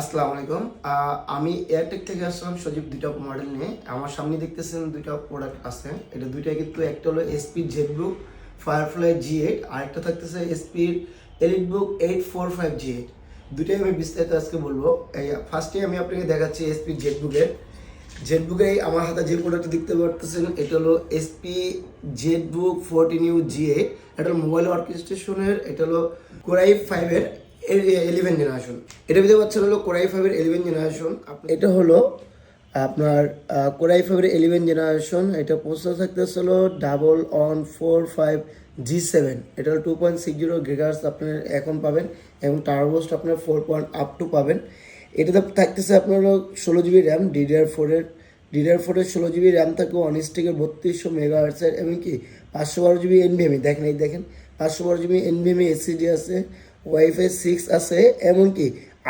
আসসালামু আলাইকুম। আমি এয়ারটেক থেকে আসলাম সজীব, দুইটা মডেল নিয়ে। আমার সামনে দেখতেছেন দুইটা প্রোডাক্ট আছে। এটা দুইটা কিন্তু একটা হলো SP ZBook Firefly G eight আরেকটা থাকতেছে এসপির EliteBook eight four five G eight দুইটাই আমি বিস্তারিত আজকে বলব। এই ফার্স্টে আমি আপনাকে দেখাচ্ছি এসপি জেড বুকের জেড বুকে আমার হাতে যে প্রোডাক্ট দেখতে পারতেছেন, এটা হলো SP ZBook fourteen U G eight এটা হলো মোবাইল অর্কেস্ট্রেশনের এটা হলো কোরাই ফাইভের ইলেভেন জেনারেশন এটা ভিতরে পাচ্ছেন হলো কোরাই ফাইভের ইলেভেন জেনারেশন এটা হলো আপনার কোরাই ফাইভের ইলেভেন জেনারেশন এটা প্রসেসর থাকতেছে হলো double on four five G seven এটা টু পয়েন্ট সিক্স জিরো গিগার্স আপনার এখন পাবেন এবং টার্বোস্ট আপনার ফোর পয়েন্ট আপ টু পাবেন। এটাতে থাকতেছে আপনার হলো ষোলো জিবি র্যাম ডিডিআর ফোরের ডিডিআর ফোরের ষোলো জিবি র্যাম থাকে ওয়ান স্টিকের বত্রিশশো মেগা হার্টসের এমনকি পাঁচশো বারো জিবি এনভিএমই দেখেন এই দেখেন, পাঁচশো বারো জিবি এনভিএমই এসিডি আছে। ওয়াইফাই সিক্স আছে, এমনকি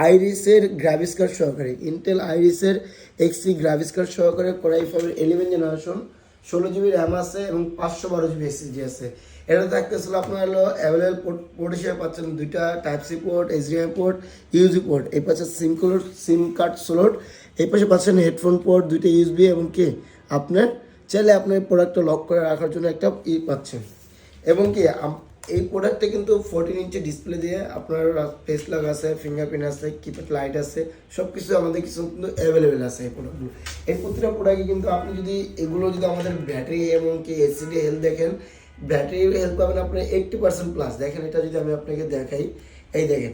আইরিসের গ্রাভিস কার্ড সহকারে, ইন্টেল আইরিসের এক্সি গ্রাভিস কার্ড সহকারে কোরাই ফাইভের ইলেভেন জেনারেশন ষোলো জিবি র্যাম আছে এবং পাঁচশো বারো জিবি এসএসডি আছে। এটা থাকতেছিল আপনার হলো অ্যাভেলেবল পোর্ট হিসেবে পাচ্ছেন দুইটা type C port HDMI port U G port এই পাশে SIM code SIM card slot এই পাশে পাচ্ছেন হেডফোন পোর্ট দুইটা ইউএসবি এবং কি আপনার, চাইলে আপনার প্রোডাক্টটা লক করে রাখার জন্য একটা ই পাচ্ছেন। এবং কি এই প্রোডাক্টে কিন্তু ফোরটিন ইঞ্চি ডিসপ্লে দিয়ে আপনার ফেস লক আছে ফিঙ্গারপ্রিন্ট আছে কিপ্যাড লাইট আছে সব কিছু আমাদের কিছু কিন্তু অ্যাভেলেবেল আছে এই প্রোডাক্টগুলো এই প্রতিটা প্রোডাক্টে কিন্তু আপনি যদি এগুলো যদি আমাদের ব্যাটারি এবং কি এসিডি হেলথ দেখেন ব্যাটারি হেলথ পাবেন আপনার এইট্টি পার্সেন্ট প্লাস দেখেন, এটা যদি আমি আপনাকে দেখাই, এই দেখেন,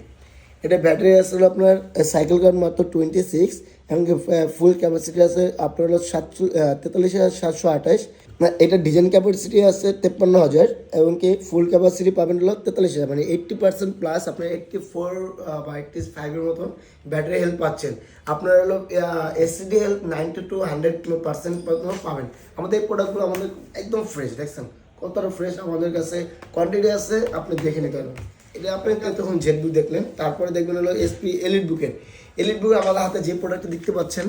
এটা ব্যাটারি আসলে আপনার সাইকেল কার্ড মাত্র টোয়েন্টি সিক্স এমনকি ফুল ক্যাপাসিটি আছে আপনার হলো সাতশো তেতাল্লিশ হাজার সাতশো আঠাশ। এটা ডিজাইন ক্যাপাসিটি আছে তেপ্পান্ন হাজার এবং কি ফুল ক্যাপাসিটি পাবেন হলো তেতাল্লিশ হাজার। মানে এইট্টি পার্সেন্ট প্লাস আপনার এইট্টি ফোর বা এইট্টি ফাইভের মতন ব্যাটারি হেলথ পাচ্ছেন। আপনার হলো SSD health ninety two hundred percent পাবেন। আমাদের এই প্রোডাক্টগুলো আমাদের একদম ফ্রেশ দেখছেন? কতটা ফ্রেশ আমাদের কাছে কোয়ান্টিটি আছে, আপনি দেখে নিতে পারবেন। এটা আপনি তখন জেড বুক দেখলেন। তারপরে দেখবেন হলো এসপি এলিট বুকের এলিট বুকের আমাদের হাতে যে প্রোডাক্ট দেখতে পাচ্ছেন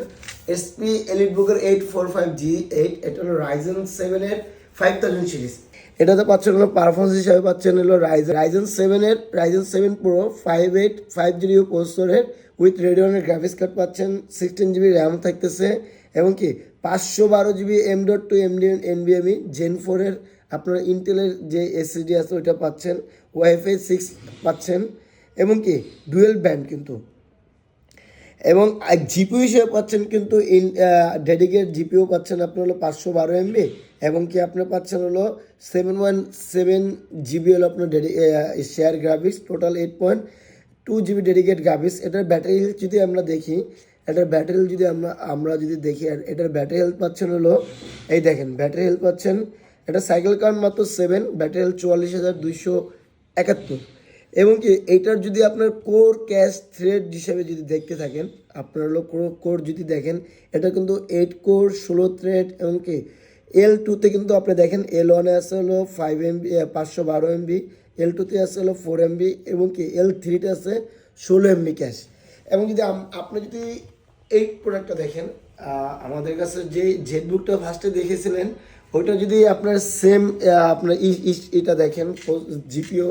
এসপি এলিট বুকের eight four five G eight এটা হলো রাইজেন সেভেনের ফাইভ থাউজেন্ড সিরিজ এটাতে পাচ্ছেন হলো পারফরমেন্স হিসাবে পাচ্ছেন হলো রাইজেন রাইজেন সেভেনের Ryzen seven pro five eight five GB প্রসেসরের উইথ রেডিওনের গ্রাফিক্স কার্ড পাচ্ছেন সিক্সটিন জিবি র্যাম থাকতেছে। এবং কি, পাঁচশো বারো GB M dot two M D N B এনবিএমই gen ফোরের আপনার ইন্টেলের যে এসএসডি আছে ওইটা পাচ্ছেন ওয়াইফাই সিক্স পাচ্ছেন, এবং কি ডুয়েল ব্যান্ড কিন্তু। এবং জিপিউ হিসেবে পাচ্ছেন কিন্তু ইন ডেডিকেট জিপিও পাচ্ছেন আপনার হলো পাঁচশো বারো এমবি এবং কি আপনি পাচ্ছেন হলো সেভেন ওয়ান সেভেন জিবি হলো আপনার daddy share graphics total eight point two GB dedicate graphics এটার ব্যাটারি হেলথ যদি আমরা দেখি, এটার ব্যাটারি হেলথ যদি আমরা আমরা যদি দেখি, এটার ব্যাটারি হেলথ পাচ্ছেন হলো, এই দেখেন ব্যাটারি হেলথ পাচ্ছেন এটা সাইকেল কার্ড মাত্র সেভেন ব্যাটারি চুয়াল্লিশ হাজার দুইশো একাত্তর। এবং কি এইটার যদি আপনার কোর ক্যাশ থ্রেড হিসেবে যদি দেখতে থাকেন, আপনার হলো কোর যদি দেখেন, এটা কিন্তু এইট কোর ষোলো থ্রেড এবং কি এল টুতে কিন্তু আপনি দেখেন এল ওয়ানে আছে হলো ফাইভ এমবি পাঁচশো বারো এমবি এল টুতে আছে হলো ফোর এমবি এবং কি এল থ্রিতে আছে ষোলো এমবি ক্যাশ এবং যদি আপনি যদি এই প্রোডাক্টটা দেখেন আমাদের কাছে যে জেট বুকটা ফার্স্টে দেখেছিলেন ওইটা যদি আপনার সেম আপনার এটা দেখেন GPU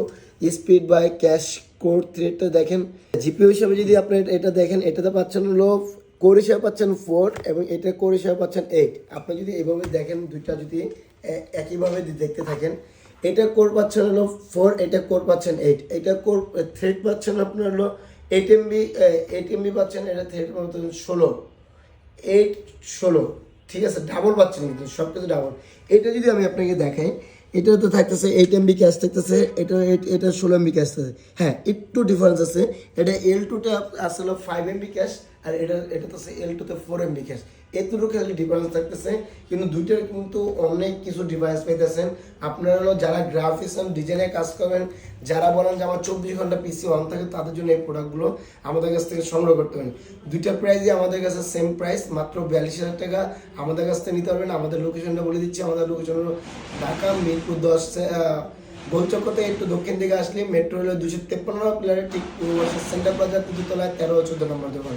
speed by cash code থ্রেডটা দেখেন। জিপিও হিসাবে যদি আপনি এটা- দেখেন, এটাতে পাচ্ছেন হলো কোর হিসাবে পাচ্ছেন ফোর এবং এটা কোর হিসাবে পাচ্ছেন এইট আপনি যদি এভাবে দেখেন, দুইটা যদি একইভাবে দেখতে থাকেন, এটা কোর পাচ্ছেন হলো ফোর এটা কোর পাচ্ছেন এইট এটা কোর থ্রেড পাচ্ছেন আপনার হলো এইট এমবি এইট এমবি পাচ্ছেন, এটা থ্রেড মতন ষোলো। এইট ষোলো। ঠিক আছে ডাবল পাচ্ছেন কিন্তু সব কিছু ডাবল এটা যদি আমি আপনাকে দেখাই এটা তো থাকতেছে এইট এমবি ক্যাশ থাকতেছে, এটা এটা ষোলো এমবি ক্যাশ থাকতেছে হ্যাঁ একটু ডিফারেন্স আছে। এটা এল টুতে আসলে ফাইভ এমবি ক্যাশ আর এটা এটা তো এল টুতে ফোর এমবি ক্যাশ এতটুকু খালি ডিফারেন্স থাকতেছে। কিন্তু দুইটার কিন্তু অনেক কিছু ডিভাইস পেতেছেন আপনারা হলো যারা গ্রাফিক্স অ্যান্ড ডিজাইনে কাজ করেন, যারা বলেন যে আমার চব্বিশ ঘণ্টা পিসি অন থাকে, তাদের জন্য এই প্রোডাক্টগুলো আমাদের কাছ থেকে সংগ্রহ করতে পারেন। দুইটা প্রাইসই আমাদের কাছে সেম প্রাইস মাত্র বিয়াল্লিশ হাজার টাকা। আমাদের কাছ থেকে নিতে পারবেন। আমাদের লোকেশনটা বলে দিচ্ছি। আমাদের লোকেশন হলো ঢাকা, মিরপুর দশ গোলচক্কতে একটু দক্ষিণ দিকে আসলে মেট্রো রেলের দুশো তেপ্পান্ন প্লেয়ারের ঠিক সেন্টার প্লাজার দুতলায় তেরো, চোদ্দ নম্বর দোকান।